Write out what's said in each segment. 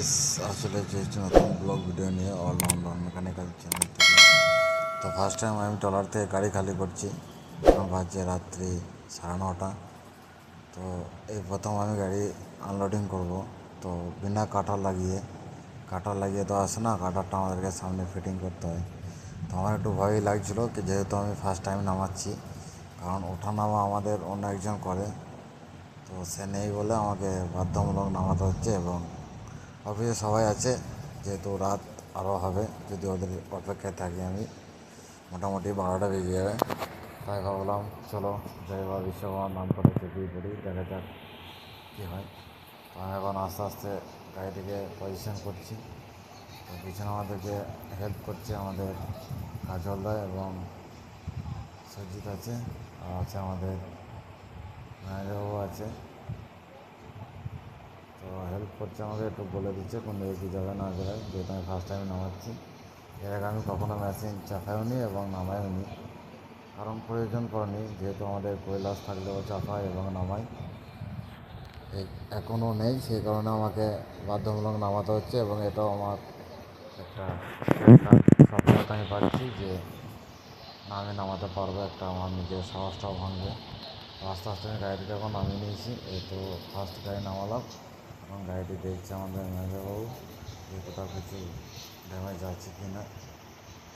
Guys আসলে চেয়েছি নতুন ব্লগ ভিডিও নিয়ে অল লন্ডন মেকানিক্যাল চ্যানেল থেকে তো ফার্স্ট টাইম আমি ট্রলার থেকে গাড়ি খালি করছি। এখন বাজছে রাত্রি সাড়ে নটা। তো এই প্রথম আমি গাড়ি আনলোডিং করব। তো বিনা কাটার লাগিয়ে কাটার লাগিয়ে তো আসে না কাটারটা আমাদেরকে সামনে ফিটিং করতে হয়। তো আমার একটু ভয়ই লাগছিল কি যেহেতু আমি ফার্স্ট টাইম নামাচ্ছি, কারণ ওঠা নামা আমাদের অন্য একজন করে। তো সে নেই বলে আমাকে বাধ্যমূলক নামাতে হচ্ছে এবং অফিসে সবাই আছে, যেহেতু রাত আরও হবে, যদি ওদের অপেক্ষায় থাকি আমি। মোটামুটি বারোটা বেজে যাবে। তাই ভাবলাম, চলো, জয় বাবা বিশ্বকর্মার নাম করে চেপিয়ে পড়ি, দেখা যাক কী হয়। তো আমি এখন আস্তে আস্তে গাড়িটিকে পজিশন করছি। তো পিছনে আমাদেরকে হেল্প করছে আমাদের কাজল রায় এবং সজ্জিত আছে, আর আছে আমাদের ম্যানেজারবাবু আছে। তো হেল্প করছে আমাকে, একটু বলে দিচ্ছে কোন দিকে কী যাবে না যাবে, যেহেতু আমি ফার্স্ট টাইম নামাচ্ছি। এর আগে আমি কখনো মেশিন চাপাইও নি এবং নামাইও নি কারণ প্রয়োজন পড়েনি, যেহেতু আমাদের কৈলাস থাকলেও চাপাই এবং নামাই এখনও নেই, সেই কারণে আমাকে বাধ্যমূলক নামাতে হচ্ছে এবং এটাও আমার একটা সফলতা আমি পাচ্ছি যে না, আমি নামাতে পারব একটা আমার নিজের সাহসটাও ভাঙবে। আস্তে আস্তে আমি গাড়িটা এখন নামিয়ে নিয়েছি, এই তো ফার্স্ট গাড়ি নামালাম। এবং গাড়িটি দেখছে আমাদের ম্যানেজারবাবু যে কোথাও কিছু ড্যামেজ আছে কি না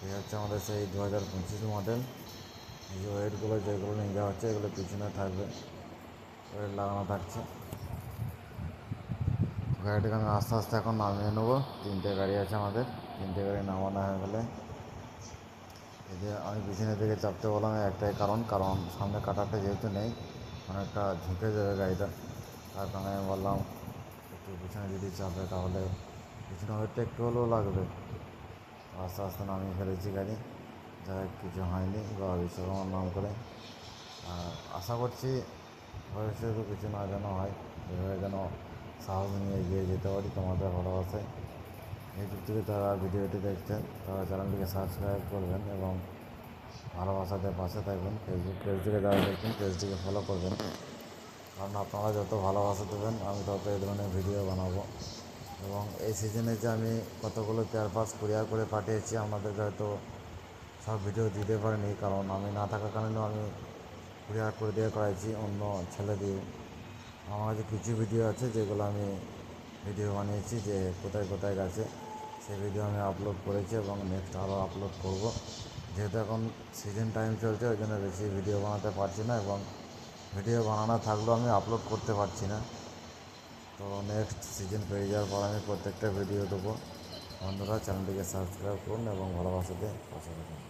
এই হচ্ছে আমাদের সেই দু হাজার পঁচিশ মডেল এই যে ওয়েটগুলো যেগুলো নিয়ে যাওয়া হচ্ছে, এগুলো পিছনে থাকবে। ওয়েট লাগানো থাকছে। গাড়িটাকে আমি আস্তে আস্তে এখন নামিয়ে নেব। তিনটে গাড়ি আছে আমাদের। তিনটে গাড়ি নামানো হয়ে গেলে এই যে আমি পিছনের দিকে চাপতে বললাম একটাই কারণ। কারণ সামনে কাটারটা যেহেতু নেই, অনেকটা ঝুঁকে যাবে গাড়িটা। তার কারণে আমি বললাম একটু পিছনে যদি চাপে তাহলে পিছনে ওয়েটটা একটু হলেও লাগবে। আস্তে আস্তে নামিয়ে ফেলেছি গাড়ি। যাই কিছু হয়নি। বা বিশ্বকর্মার নাম করে। আর আশা করছি ভবিষ্যতে কিছু না যেন হয়। এভাবে যেন সাহস নিয়ে এগিয়ে যেতে পারি তোমাদের ভালোবাসায়। ইউটিউব থেকে তারা ভিডিওটি দেখছেন, তারা চ্যানেলটিকে সাবস্ক্রাইব করবেন এবং ভালোবাসাতে পাশে থাকবেন। ফেসবুক পেজ থেকে যারা দেখছেন পেজটিকে ফলো করবেন। কারণ আপনারা যত ভালোবাসা দেবেন, আমি তত এই ধরনের ভিডিও বানাবো। এবং এই সিজনে যে আমি কতগুলো পেয়ার পাস কুরিয়ার করে পাঠিয়েছি আপনাদেরকে হয়তো সব ভিডিও দিতে পারিনি, কারণ আমি না থাকাকালীনও আমি কুরিয়ার করে দিয়ে করাইছি অন্য ছেলে দিয়ে। আমার কাছে কিছু ভিডিও আছে যেগুলো আমি ভিডিও বানিয়েছি যে কোথায় কোথায় গেছে, সেই ভিডিও আমি আপলোড করেছি এবং নেক্সট আরও আপলোড করব। যেহেতু এখন সিজন টাইম চলছে, ওই জন্য বেশি ভিডিও বানাতে পারছি না এবং ভিডিও বানানো থাকলেও আমি আপলোড করতে পারছি না। তো নেক্সট সিজন পেয়ে যাওয়ার পর আমি প্রত্যেকটা ভিডিও দেবো। বন্ধুরা চ্যানেলটিকে সাবস্ক্রাইব করুন এবং ভালোবাসাতে পাশে থাকুন।